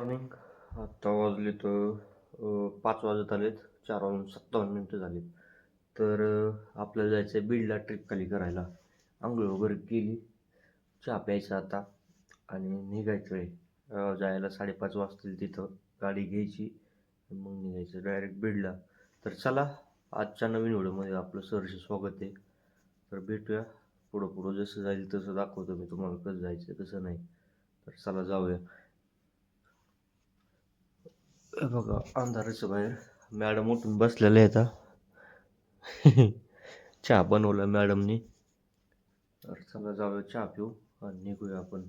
Morning आत्ता वाजले तर पाच वाजत आलेत. चार वाजून सत्तावन्न मिनटं झालीत. तर आपल्याला जायचं आहे बीडला ट्रिप खाली करायला. आंघोळ वगैरे केली. चहा प्यायचा आता. आणि निघायचं आहे जायला साडेपाच वाजतील तिथं. गाडी घ्यायची. मग निघायचं डायरेक्ट बीडला तर चला आजच्या नवीन व्हिडिओमध्ये आपलं सहर्ष स्वागत आहे. तर भेटूया. पुढं पुढं जसं जाईल तसं दाखवतो मी तुम्हाला. कसं जायचं कसं नाही. तर चला जाऊया. बघा. अंधाराचं बाहेर. मॅडम उठून बसलेल्या आहेत चहा बनवला मॅडमनी. तर चला जाऊया चहा पिऊ आणि निघूया आपण.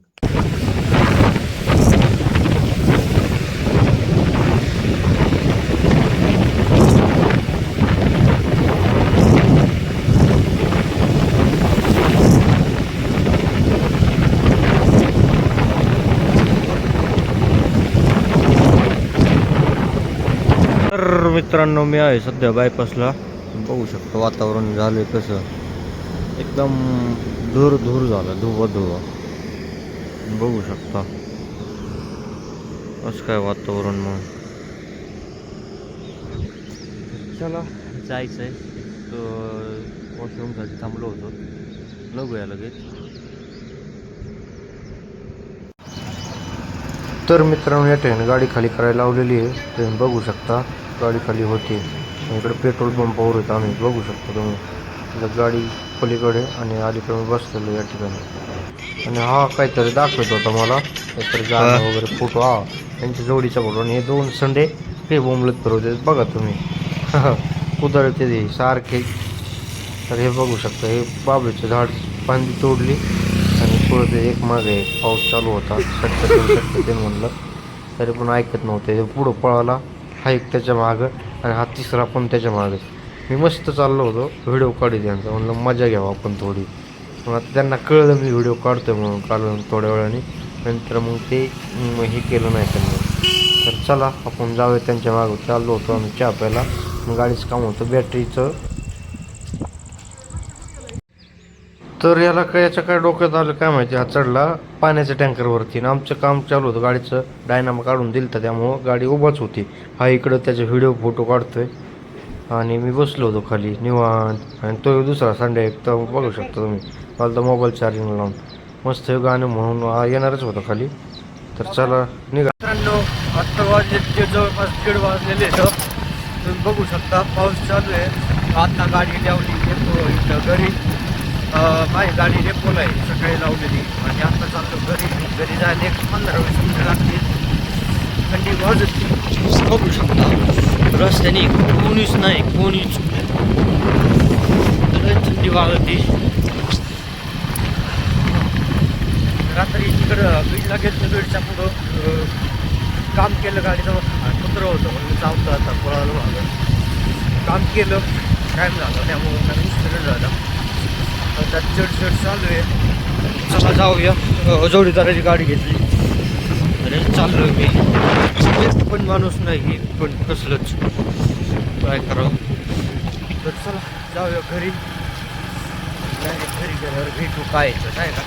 तर मित्रांनो मी आहे सध्या बायपासला बघू शकतो वातावरण झालं कसं. एकदम धूर धूर झालं धुवं धुवं. बघू शकता. असं काय वातावरण मग. चला जायचं आहे वॉशरूमसाठी थांबलो होतो. बघूया लगेच. तर मित्रांनो या ट्रेन गाडी खाली करायला लावलेली आहे. ट्रेन बघू शकता. गाडी खाली होते. इकडे पेट्रोल पंपावर येतं आम्ही बघू शकतो तुम्ही. गाडी पलीकडे आणि अलीकडे बसलेलो या ठिकाणी. आणि हा काहीतरी दाखवत होता मला. काहीतरी गाणं वगैरे फोटो. हा त्यांच्या जोडीचा फोटो. आणि हे दोन संडे हे बोंबलत फिरवते बघा तुम्ही. कुदळते ते सारखे. तर हे बघू शकता. हे बाबळीचं झाड फांदी तोडली. आणि पुढं ते एक मागे पाऊस चालू होता. सटकन म्हणलं. तरी पण ऐकत नव्हते. पुढं पळाला. हा एक त्याच्या मागं आणि हा तिसरा पण त्याच्या मागं मी मस्त चाललो होतो व्हिडिओ काढू त्यांचा. म्हणलं मजा घ्यावं आपण थोडी. मग आता त्यांना कळलं मी व्हिडिओ काढतोय म्हणून काढून थोड्या वेळाने. नंतर मग ते मग हे केलं नाही त्यांनी. तर चला आपण जाऊया त्यांच्या मागं. चाललो होतो आम्ही चहा प्यायला. मग गाडीचं काम होतं बॅटरीचं तर याला काय याच्या काय डोक्यात आलं काय माहिती? हा चढला पाण्याच्या टँकरवरती आणि आमचं काम चालू होतं. गाडीचं डायनामा काढून दिलं तर त्यामुळं गाडी उभाच होती. हा इकडं त्याचे व्हिडिओ फोटो काढतोय. आणि मी बसलो होतो खाली निवांत. आणि तो दुसरा संडे एक तर बघू शकता तुम्ही. मला तर मोबाईल चार्जिंग लावून. मस्त हे गाणं म्हणून हा येणारच होतं खाली. तर चला निघा. मित्रांनो आत्ता वाजले जवळपास दीड वाजलेले तुम्ही बघू शकता पाऊस चालू आहे. आता गाडी लावली घरी. माझी गाडी रेपोला आहे. सकाळी लावलेली. आणि आता चाललो घरी. घरी जायला एक पंधरा वीस मिनिटं लागतील. थंडी वाजत बघू शकता. रस्त्याने कोणीच नाही कोणीच थंडी वाजते. रात्री तिकडं बीडला घेतलं बीडच्या पुढं. काम केलं गाडीचं कुत्रं होतं म्हणून चावतं आता पळालं मागं. काम केलं. टाईम झाला. त्यामुळं उशीर झाला आता चढ चालू आहे. चला जाऊया. जोडीदाराची गाडी घेतली. अरे चाललो मी. एक पण माणूस नाही पण कसलंच. काय करावं? तर चला जाऊया घरी. डायरेक्ट घरी गेल्यावर भेटू. काय यायचं, काय का?